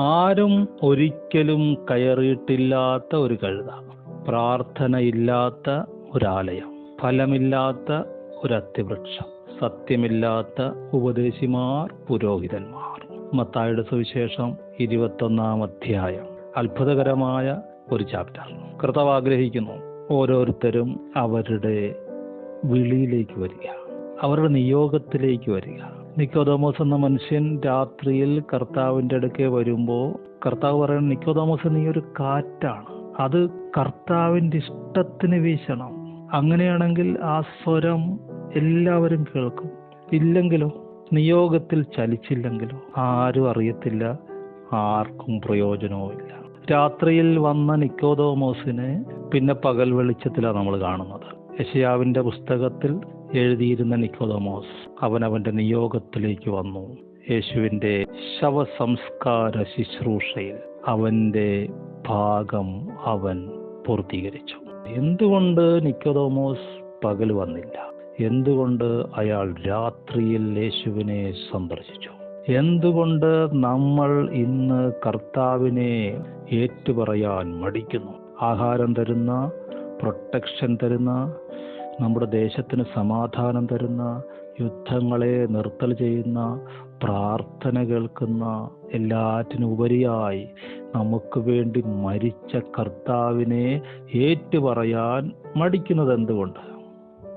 ആരും ഒരിക്കലും കയറിയിട്ടില്ലാത്ത ഒരു കഴുത പ്രാർത്ഥനയില്ലാത്ത ഒരാലയം. ഫലമില്ലാത്ത ഒരു സത്യമില്ലാത്ത ഉപദേശിമാർ പുരോഹിതന്മാർ. മത്തായുടെ സുവിശേഷം ഇരുപത്തൊന്നാം അധ്യായം. അത്ഭുതകരമായ ഒരു ചാപ്റ്റർ കർത്താവ് ആഗ്രഹിക്കുന്നു ഓരോരുത്തരും അവരുടെ വിളിയിലേക്ക് വരിക. അവരുടെ നിയോഗത്തിലേക്ക് വരിക. നിക്കോദോമോസ് എന്ന മനുഷ്യൻ രാത്രിയിൽ കർത്താവിന്റെ അടുക്കെ വരുമ്പോൾ കർത്താവ് പറയുന്നത് നിക്കോദോമോസ് നീ ഒരു കാറ്റാണ്. അത് കർത്താവിന്റെ ഇഷ്ടത്തിന് വീശണം. അങ്ങനെയാണെങ്കിൽ ആ സ്വരം എല്ലാവരും കേൾക്കും. ഇല്ലെങ്കിലോ? നിയോഗത്തിൽ ചലിച്ചില്ലെങ്കിലോ? ആരും അറിയത്തില്ല. ആർക്കും പ്രയോജനവുമില്ല. രാത്രിയിൽ വന്ന നിക്കോദോമോസിനെ പിന്നെ പകൽ വെളിച്ചത്തിലാണ് നമ്മൾ കാണുന്നത്. യശയാവിന്റെ പുസ്തകത്തിൽ എഴുതിയിരുന്ന നിക്കോദമോസ് അവൻ അവന്റെ നിയോഗത്തിലേക്ക് വന്നു. യേശുവിന്റെ ശവസംസ്കാര ശുശ്രൂഷയിൽ അവന്റെ ഭാഗം അവൻ പൂർത്തീകരിച്ചു. എന്തുകൊണ്ട് നിക്കോദോമോസ് പകൽ വന്നില്ല? എന്തുകൊണ്ട് അയാൾ രാത്രിയിൽ യേശുവിനെ സന്ദർശിച്ചു? എന്തുകൊണ്ട് നമ്മൾ ഇന്ന് കർത്താവിനെ ഏറ്റുപറയാൻ മടിക്കുന്നു? ആഹാരം തരുന്ന പ്രൊട്ടക്ഷൻ തരുന്ന നമ്മുടെ ദേശത്തിന് സമാധാനം തരുന്ന യുദ്ധങ്ങളെ നിർത്തൽ ചെയ്യുന്ന പ്രാർത്ഥന കേൾക്കുന്ന എല്ലാറ്റിനും ഉപരിയായി നമുക്ക് വേണ്ടി മരിച്ച കർത്താവിനെ ഏറ്റുപറയാൻ മടിക്കുന്നത് എന്തുകൊണ്ട്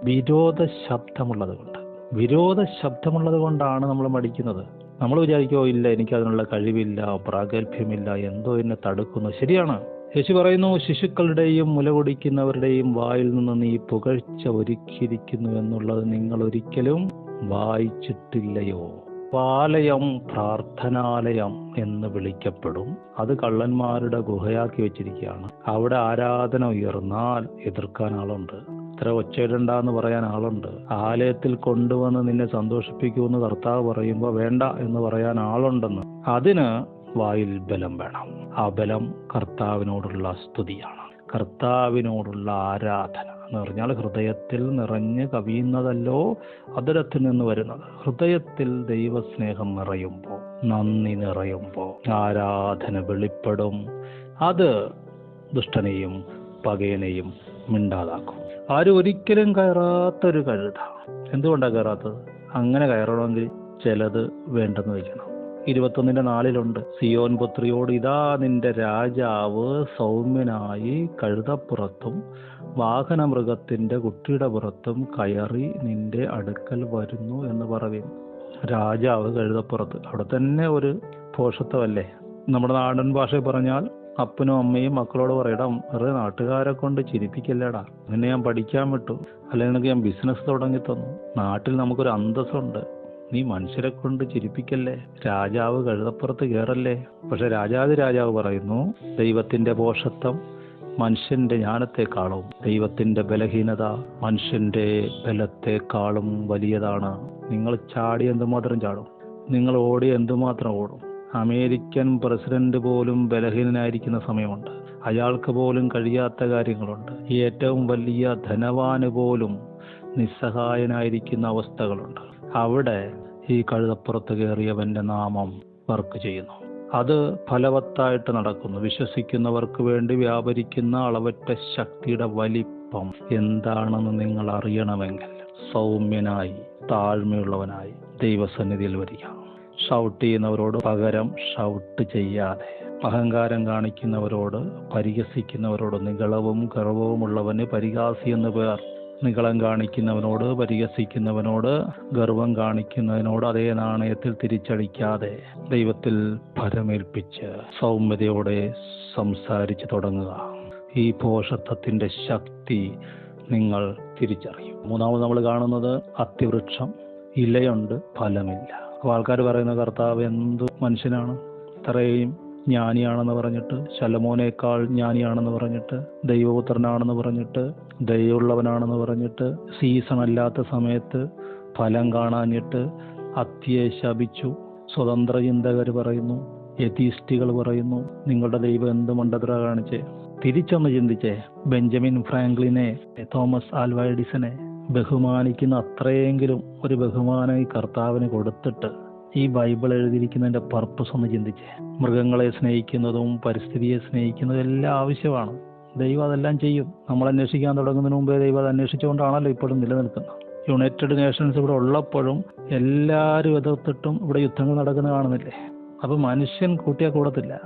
വിരോധ ശബ്ദമുള്ളത് കൊണ്ട് വിരോധ ശബ്ദമുള്ളത് കൊണ്ടാണ് നമ്മൾ മടിക്കുന്നത്. നമ്മൾ വിചാരിക്കോ ഇല്ല എനിക്ക് അതിനുള്ള കഴിവില്ല പ്രാഗൽഭ്യമില്ല എന്തോ എന്നെ തടുക്കുന്നു. ശരിയാണ്. യേശു പറയുന്നു ശിശുക്കളുടെയും മുലകൊടിക്കുന്നവരുടെയും വായിൽ നിന്ന് നീ പുകഴ്ച ഒരുക്കിയിരിക്കുന്നു എന്നുള്ളത് നിങ്ങൾ ഒരിക്കലും വായിച്ചിട്ടില്ലയോ? പാലയം പ്രാർത്ഥനാലയം എന്ന് വിളിക്കപ്പെടും. അത് കള്ളന്മാരുടെ ഗുഹയാക്കി വെച്ചിരിക്കുകയാണ്. അവിടെ ആരാധന ഉയർന്നാൽ എതിർക്കാൻ ആളുണ്ട്. ഇത്ര ഒച്ചയിടണ്ടെന്ന് പറയാൻ ആളുണ്ട്. ആലയത്തിൽ കൊണ്ടുവന്ന് നിന്നെ സന്തോഷിപ്പിക്കുമെന്ന് കർത്താവ് പറയുമ്പോൾ വേണ്ട എന്ന് പറയാൻ ആളുണ്ടെന്ന്. അതിന് വായിൽ ബലം വേണം. ആ ബലം കർത്താവിനോടുള്ള സ്തുതിയാണ്. കർത്താവിനോടുള്ള ആരാധന എന്ന് പറഞ്ഞാൽ ഹൃദയത്തിൽ നിറഞ്ഞ് കവിയുന്നതല്ലോ അതിരത്തിൽ നിന്ന് വരുന്നത്. ഹൃദയത്തിൽ ദൈവസ്നേഹം നിറയുമ്പോൾ നന്ദി നിറയുമ്പോൾ ആരാധന വെളിപ്പെടും. അത് ദുഷ്ടനെയും പകയനെയും മിണ്ടാതാക്കും. ആരും ഒരിക്കലും കയറാത്തൊരു കഴുത. എന്തുകൊണ്ടാണ് കയറാത്തത്? അങ്ങനെ കയറണമെങ്കിൽ ചിലത് വേണ്ടെന്ന് വെക്കണം ഇരുപത്തൊന്നിന്റെ നാലിലുണ്ട്. സിയോൻ പുത്രിയോട് ഇതാ നിന്റെ രാജാവ് സൗമ്യനായി കഴുതപ്പുറത്തും വാഹനമൃഗത്തിന്റെ കുട്ടിയുടെ പുറത്തും കയറി നിന്റെ അടുക്കൽ വരുന്നു എന്ന് പറയും രാജാവ് കഴുതപ്പുറത്ത്. അവിടെ തന്നെ ഒരു പോഷത്വമല്ലേ? നമ്മുടെ നാടൻ ഭാഷയിൽ പറഞ്ഞാൽ അപ്പനും അമ്മയും മക്കളോട് പറയടാ വെറുതെ നാട്ടുകാരെ കൊണ്ട് ചിരിപ്പിക്കല്ലേടാ? നിന്നെ ഞാൻ പഠിക്കാൻ വിട്ടു. അല്ലെങ്കിൽ ഞാൻ ബിസിനസ് തുടങ്ങി തന്നു. നാട്ടിൽ നമുക്കൊരു അന്തസ്സുണ്ട്. നീ മനുഷ്യരെ കൊണ്ട് ചിരിപ്പിക്കല്ലേ? രാജാവ് കഴുതപ്പുറത്ത് കയറല്ലേ പക്ഷെ രാജാതി രാജാവ് പറയുന്നു ദൈവത്തിന്റെ പോഷത്വം മനുഷ്യന്റെ ജ്ഞാനത്തെക്കാളും ദൈവത്തിന്റെ ബലഹീനത മനുഷ്യന്റെ ബലത്തെക്കാളും വലിയതാണ്. നിങ്ങൾ ചാടി എന്തുമാത്രം ചാടും? നിങ്ങൾ ഓടി എന്തുമാത്രം ഓടും? അമേരിക്കൻ പ്രസിഡന്റ് പോലും ബലഹീനനായിരിക്കുന്ന സമയമുണ്ട്. അയാൾക്ക് പോലും കഴിയാത്ത കാര്യങ്ങളുണ്ട്. ഏറ്റവും വലിയ ധനവാന് പോലും നിസ്സഹായനായിരിക്കുന്ന അവസ്ഥകളുണ്ട്. അവിടെ ഈ കഴുതപ്പുറത്ത് കയറിയവന്റെ നാമം വർക്ക് ചെയ്യുന്നു. അത് ഫലവത്തായിട്ട് നടക്കുന്നു. വിശ്വസിക്കുന്നവർക്ക് വേണ്ടി വ്യാപരിക്കുന്ന അളവറ്റ ശക്തിയുടെ വലിപ്പം എന്താണെന്ന് നിങ്ങൾ അറിയണമെങ്കിൽ സൗമ്യനായി താഴ്മയുള്ളവനായി ദൈവസന്നിധിയിൽ വരിക. ഷൗട്ട് ചെയ്യുന്നവരോട് പകരം ഷൗട്ട് ചെയ്യാതെ അഹങ്കാരം കാണിക്കുന്നവരോട് പരിഹസിക്കുന്നവരോട് നികളവും ഗർവവുമുള്ളവന് പരിഹാസി എന്ന് പേർ നികളം കാണിക്കുന്നവനോട് പരിഹസിക്കുന്നവനോട് ഗർവം കാണിക്കുന്നതിനോട് അതേ നാണയത്തിൽ തിരിച്ചടിക്കാതെ ദൈവത്തിൽ ഭരമേൽപ്പിച്ച് സൗമ്യതയോടെ സംസാരിച്ചു തുടങ്ങുക. ഈ പോഷത്വത്തിന്റെ ശക്തി നിങ്ങൾ തിരിച്ചറിയും. മൂന്നാമത് നമ്മൾ കാണുന്നത് അത്തിവൃക്ഷം. ഇലയുണ്ട് ഫലമില്ല. അപ്പോൾ ആൾക്കാർ പറയുന്ന കർത്താവ് എന്ത് മനുഷ്യനാണ്? ഇത്രയും ജ്ഞാനിയാണെന്ന് പറഞ്ഞിട്ട് ശലമോനേക്കാൾ ജ്ഞാനിയാണെന്ന് പറഞ്ഞിട്ട് ദൈവപുത്രനാണെന്ന് പറഞ്ഞിട്ട് ദയുള്ളവനാണെന്ന് പറഞ്ഞിട്ട് സീസൺ അല്ലാത്ത സമയത്ത് ഫലം കാണാഞ്ഞിട്ട് അത്തിയെ ശപിച്ചു സ്വതന്ത്ര ചിന്തകർ പറയുന്നു യതീസ്റ്റുകൾ പറയുന്നു നിങ്ങളുടെ ദൈവം എന്ത് മണ്ടത്ര കാണിച്ചേ? തിരിച്ചൊന്ന് ചിന്തിച്ചേ ബെഞ്ചമിൻ ഫ്രാങ്ക്ലിനെ തോമസ് ആൽവൈഡിസനെ ബഹുമാനിക്കുന്ന അത്രയെങ്കിലും ഒരു ബഹുമാനം ഈ കർത്താവിന് കൊടുത്തിട്ട് ഈ ബൈബിൾ എഴുതിയിരിക്കുന്നതിന്റെ പർപ്പസ് ഒന്ന് ചിന്തിച്ചേ. മൃഗങ്ങളെ സ്നേഹിക്കുന്നതും പരിസ്ഥിതിയെ സ്നേഹിക്കുന്നതും എല്ലാം ആവശ്യമാണ്. ദൈവം അതെല്ലാം ചെയ്യും. നമ്മൾ അന്വേഷിക്കാൻ തുടങ്ങുന്നതിന് മുമ്പേ ദൈവം അത് അന്വേഷിച്ചുകൊണ്ടാണല്ലോ ഇപ്പോഴും നിലനിൽക്കുന്നത്. യുണൈറ്റഡ് നേഷൻസ് ഇവിടെ ഉള്ളപ്പോഴും എല്ലാവരും എതിർത്തിട്ടും ഇവിടെ യുദ്ധങ്ങൾ നടക്കുന്ന കാണുന്നില്ലേ? അപ്പം മനുഷ്യൻ കൂട്ടിയാൽ കൂടത്തില്ല.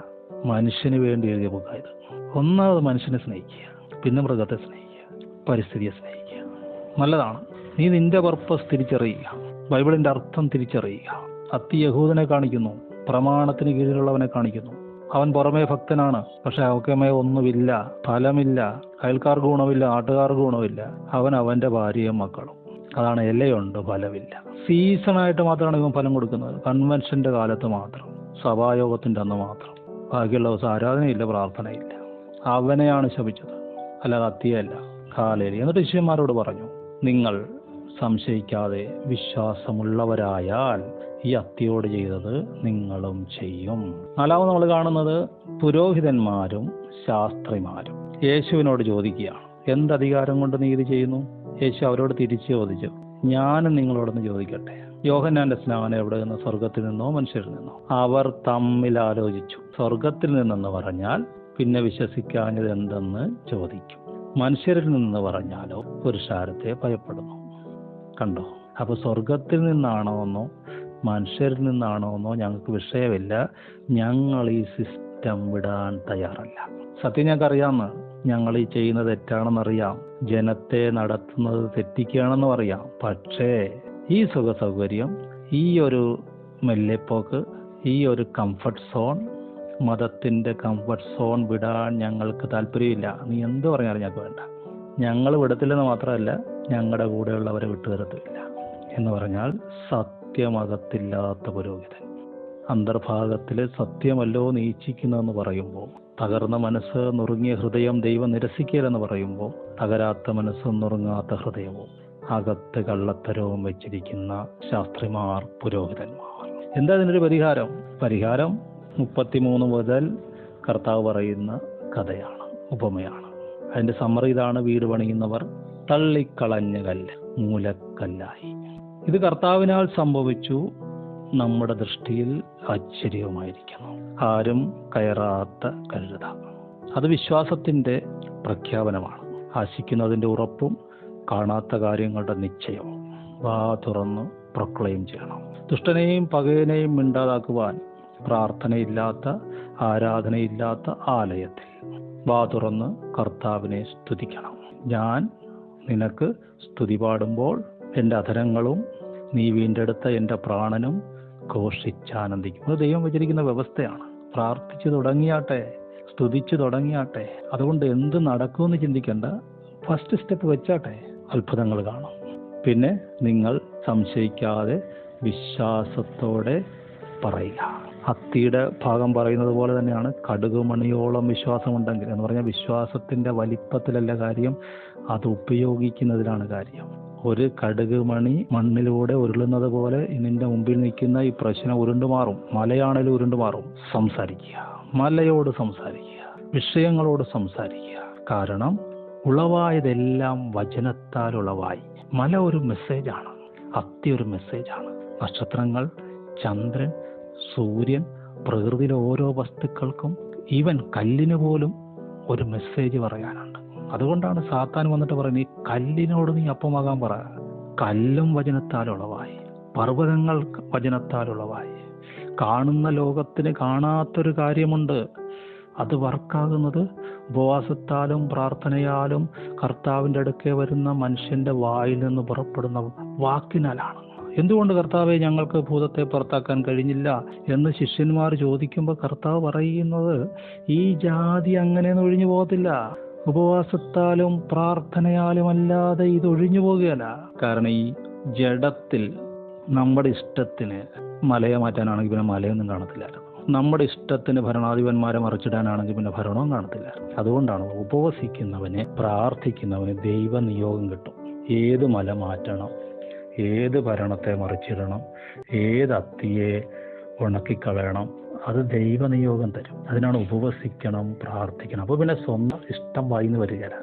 മനുഷ്യന് വേണ്ടി എഴുതിയ ബുക്കായത് ഒന്നാമത് മനുഷ്യനെ സ്നേഹിക്കുക. പിന്നെ മൃഗത്തെ സ്നേഹിക്കുക. പരിസ്ഥിതിയെ സ്നേഹിക്കുക. നല്ലതാണ്. നീ നിന്റെ പർപ്പസ് തിരിച്ചറിയുക. ബൈബിളിന്റെ അർത്ഥം തിരിച്ചറിയുക. അത്തി യഹൂദനെ കാണിക്കുന്നു. പ്രമാണത്തിന് കീഴിലുള്ളവനെ കാണിക്കുന്നു. അവൻ പുറമേ ഭക്തനാണ്. പക്ഷെ അവക്കമേ ഒന്നുമില്ല ഫലമില്ല അയൽക്കാർക്ക് ഗുണമില്ല നാട്ടുകാർക്ക് ഗുണമില്ല. അവൻ അവന്റെ ഭാര്യയും മക്കളും. അതാണ് ഇലയുണ്ട് ഫലമില്ല. സീസണായിട്ട് മാത്രമാണ് ഇവൻ ഫലം കൊടുക്കുന്നത്. കൺവെൻഷന്റെ കാലത്ത് മാത്രം സഭായോഗത്തിന്റെ അന്ന് മാത്രം. ബാക്കിയുള്ള ദിവസം ആരാധനയില്ല പ്രാർത്ഥനയില്ല. അവനെയാണ് ശപിച്ചത്. അല്ലാതെ അത്തിയല്ല. കാലേലി എന്നിട്ട് ശിഷ്യന്മാരോട് പറഞ്ഞു നിങ്ങൾ സംശയിക്കാതെ വിശ്വാസമുള്ളവരായാൽ ഈ അത്തിയോട് ചെയ്തത് നിങ്ങളും ചെയ്യും. നാലാമത് നമ്മൾ കാണുന്നത് പുരോഹിതന്മാരും ശാസ്ത്രിമാരും. യേശുവിനോട് ചോദിക്കുകയാണ് എന്ത് അധികാരം കൊണ്ട് നീ ഇത് ചെയ്യുന്നു? യേശു അവരോട് തിരിച്ചു ചോദിച്ചു ഞാനും നിങ്ങളോടൊന്ന് ചോദിക്കട്ടെ. യോഹന്നാന്റെ സ്നാനം എവിടെ നിന്ന്? സ്വർഗത്തിൽ നിന്നോ? മനുഷ്യരിൽ നിന്നോ? അവർ തമ്മിൽ ആലോചിച്ചു. സ്വർഗത്തിൽ നിന്നെന്ന് പറഞ്ഞാൽ പിന്നെ വിശ്വസിക്കാഞ്ഞത് എന്തെന്ന് ചോദിക്കും. മനുഷ്യരിൽ നിന്ന് പറഞ്ഞാലോ? പുരുഷാരത്തെ ഭയപ്പെടുന്നു. കണ്ടോ? അപ്പൊ സ്വർഗത്തിൽ നിന്നാണോ എന്നോ മനുഷ്യരിൽ നിന്നാണോന്നോ ഞങ്ങൾക്ക് വിഷയമില്ല. ഞങ്ങൾ ഈ സിസ്റ്റം വിടാൻ തയ്യാറല്ല. സത്യം ഞങ്ങൾക്ക് അറിയാമെന്ന് ഞങ്ങൾ ഈ ചെയ്യുന്നത് തെറ്റാണെന്നറിയാം ജനത്തെ നടത്തുന്നത് തെറ്റിക്കുകയാണെന്നും അറിയാം പക്ഷേ ഈ സുഖ സൗകര്യം ഈ ഒരു മെല്ലെപ്പോക്ക് ഈ ഒരു കംഫർട്ട് സോൺ മതത്തിന്റെ കംഫർട്ട് സോൺ വിടാൻ ഞങ്ങൾക്ക് താല്പര്യമില്ല. നീ എന്ത് പറഞ്ഞാലും ഞങ്ങൾക്ക് വേണ്ട. ഞങ്ങൾ വിടത്തില്ലെന്ന് മാത്രമല്ല ഞങ്ങളുടെ കൂടെയുള്ളവരെ വിട്ടുതരത്തില്ല എന്ന് പറഞ്ഞാൽ സത്യമകത്തില്ലാത്ത പുരോഹിതൻ. അന്തർഭാഗത്തിലെ സത്യമല്ലോ നീച്ചിക്കുന്നതെന്ന് പറയുമ്പോൾ തകർന്ന മനസ്സ് നുറുങ്ങിയ ഹൃദയം ദൈവം നിരസിക്കലെന്ന് പറയുമ്പോൾ തകരാത്ത മനസ്സും നുറുങ്ങാത്ത ഹൃദയവും അകത്ത് കള്ളത്തരവും വെച്ചിരിക്കുന്ന ശാസ്ത്രിമാർ പുരോഹിതന്മാർ. എന്താ ഇതിനൊരു പരിഹാരം? പരിഹാരം മുപ്പത്തിമൂന്ന് മുതൽ കർത്താവ് പറയുന്ന കഥയാണ് ഉപമയാണ്. അതിന്റെ സമ്മറി ഇതാണ് വീട് പണിയുന്നവർ തള്ളിക്കളഞ്ഞ കല്ല് മൂലക്കല്ലായി. ഇത് കർത്താവിനാൽ സംഭവിച്ചു. നമ്മുടെ ദൃഷ്ടിയിൽ ആശ്ചര്യവുമായിരിക്കുന്നു. ആരും കയറാത്ത കഴുത. അത് വിശ്വാസത്തിന്റെ പ്രഖ്യാപനമാണ്. ആശിക്കുന്നതിന്റെ ഉറപ്പും കാണാത്ത കാര്യങ്ങളുടെ നിശ്ചയവും. വാ തുറന്ന് പ്രൊക്ലെയിം ചെയ്യണം. ദുഷ്ടനെയും പകയനെയും മിണ്ടാതാക്കുവാൻ പ്രാർത്ഥനയില്ലാത്ത ആരാധനയില്ലാത്ത ആലയത്തിൽ വാ തുറന്ന് കർത്താവിനെ സ്തുതിക്കണം. ഞാൻ നിനക്ക് സ്തുതി പാടുമ്പോൾ എന്റെ അധരങ്ങളും നീ വീണ്ടെടുത്ത എന്റെ പ്രാണനും ഘോഷിച്ചാനന്ദിക്കും. അത് ദൈവം വെച്ചിരിക്കുന്ന വ്യവസ്ഥയാണ്. പ്രാർത്ഥിച്ചു തുടങ്ങിയാട്ടെ സ്തുതിച്ചു തുടങ്ങിയാട്ടെ അതുകൊണ്ട് എന്ത് നടക്കുമെന്ന് ചിന്തിക്കേണ്ട. ഫസ്റ്റ് സ്റ്റെപ്പ് വെച്ചാട്ടെ അത്ഭുതങ്ങൾ കാണും. പിന്നെ നിങ്ങൾ സംശയിക്കാതെ വിശ്വാസത്തോടെ പറയുക. അത്തിയുടെ ഭാഗം പറയുന്നത് പോലെ തന്നെയാണ് കടുകുമണിയോളം വിശ്വാസമുണ്ടെങ്കിൽ. എന്ന് പറഞ്ഞാൽ വിശ്വാസത്തിന്റെ വലിപ്പത്തിലല്ല കാര്യം അത് ഉപയോഗിക്കുന്നതിലാണ് കാര്യം. ഒരു കടുക് മണി മണ്ണിലൂടെ ഉരുളുന്നത് പോലെ നിന്റെ മുമ്പിൽ നിൽക്കുന്ന ഈ പ്രശ്നം ഉരുണ്ടു മാറും ഉരുണ്ടുമാറും. ഉരുണ്ടു മാറും സംസാരിക്കുക. മലയോട് സംസാരിക്കുക. വിഷയങ്ങളോട് സംസാരിക്കുക. കാരണം ഉളവായതെല്ലാം വചനത്താൽ ഉളവായി. മല ഒരു മെസ്സേജാണ് അത്തി ഒരു മെസ്സേജാണ് നക്ഷത്രങ്ങൾ ചന്ദ്രൻ സൂര്യൻ പ്രകൃതിയിലെ ഓരോ വസ്തുക്കൾക്കും ഈവൻ കല്ലിന് പോലും ഒരു മെസ്സേജ് പറയാനുണ്ട്. അതുകൊണ്ടാണ് സാത്താൻ വന്നിട്ട് പറയുന്നത് ഈ കല്ലിനോട് നീ അപ്പമാകാൻ പറ. കല്ലും വചനത്താൽ ഉളവായി. പർവതങ്ങൾ വചനത്താൽ ഉളവായി. കാണുന്ന ലോകത്തിന് കാണാത്തൊരു കാര്യമുണ്ട്. അത് വർക്കാകുന്നത് ഉപവാസത്താലും പ്രാർത്ഥനയാലും കർത്താവിന്റെ അടുക്കെ വരുന്ന മനുഷ്യന്റെ വായിൽ നിന്ന് പുറപ്പെടുന്ന വാക്കിനാലാണ്. എന്തുകൊണ്ട് കർത്താവെ ഞങ്ങൾക്ക് ഭൂതത്തെ പുറത്താക്കാൻ കഴിഞ്ഞില്ല? എന്ന് ശിഷ്യന്മാർ ചോദിക്കുമ്പോൾ കർത്താവ് പറയുന്നത് ഈ ജാതി അങ്ങനെ ഒഴിഞ്ഞു പോകത്തില്ല. ഉപവാസത്താലും പ്രാർത്ഥനയാലും അല്ലാതെ ഇത് ഒഴിഞ്ഞു പോകുകയല്ല. കാരണം ഈ ജഡത്തിൽ നമ്മുടെ ഇഷ്ടത്തിന് മലയെ മാറ്റാനാണെങ്കിൽ പിന്നെ മലയൊന്നും കാണത്തില്ലായിരുന്നു നമ്മുടെ ഇഷ്ടത്തിന് ഭരണാധിപന്മാരെ മറിച്ചിടാനാണെങ്കിൽ പിന്നെ ഭരണവും കാണത്തില്ല. അതുകൊണ്ടാണ് ഉപവസിക്കുന്നവന് പ്രാർത്ഥിക്കുന്നവന് ദൈവനിയോഗം കിട്ടും. ഏത് മല മാറ്റണം ഏത് ഭരണത്തെ മറിച്ചിടണം ഏത് അത്തിയെ ഉണക്കിക്കളയണം അത് ദൈവനിയോഗം തരും. അതിനാണ് ഉപവസിക്കണം പ്രാർത്ഥിക്കണം. അപ്പോൾ പിന്നെ സ്വന്തം ഇഷ്ടം വായിന്ന് വരികയില്ല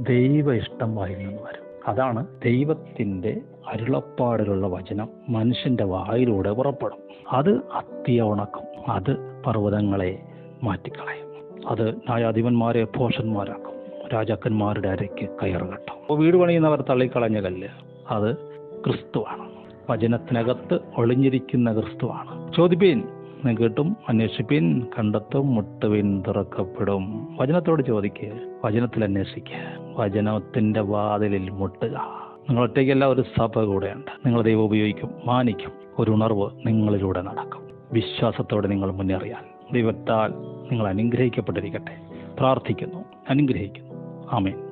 ദൈവ ഇഷ്ടം വായിൽ നിന്ന് വരും. അതാണ് ദൈവത്തിന്റെ അരുളപ്പാടിലുള്ള വചനം. മനുഷ്യന്റെ വായിലൂടെ പുറപ്പെടും. അത് അത്തിയ ഉണക്കും. അത് പർവതങ്ങളെ മാറ്റിക്കളയും. അത് ന്യായാധിപന്മാരെ പോഷന്മാരാക്കും രാജാക്കന്മാരുടെ അരയ്ക്ക് കയറുകട്ടും അപ്പോൾ വീട് പണിയുന്നവർ തള്ളിക്കളഞ്ഞ കല്ല് അത് ക്രിസ്തുവാണ്. വചനത്തിനകത്ത് ഒളിഞ്ഞിരിക്കുന്ന ക്രിസ്തുവാണ്. ചോദിപ്പീൻ നിങ്ങൾ കിട്ടും അന്വേഷിപ്പിൻ കണ്ടെത്തും മുട്ടുവിൻ തുറക്കപ്പെടും. വചനത്തോട് ചോദിക്കുക വചനത്തിൽ അന്വേഷിക്കുക വചനത്തിന്റെ വാതിലിൽ മുട്ടുക. നിങ്ങൾ ഒറ്റയ്ക്കല്ല ഒരു സഭ കൂടെയുണ്ട്. നിങ്ങൾ ദൈവം ഉപയോഗിക്കും മാനിക്കും. ഒരു ഉണർവ് നിങ്ങളിലൂടെ നടക്കും. വിശ്വാസത്തോടെ നിങ്ങൾ മുന്നേറിയാൽ ദൈവത്താൽ നിങ്ങൾ അനുഗ്രഹിക്കപ്പെട്ടിരിക്കട്ടെ. പ്രാർത്ഥിക്കുന്നു അനുഗ്രഹിക്കുന്നു. ആമേൻ.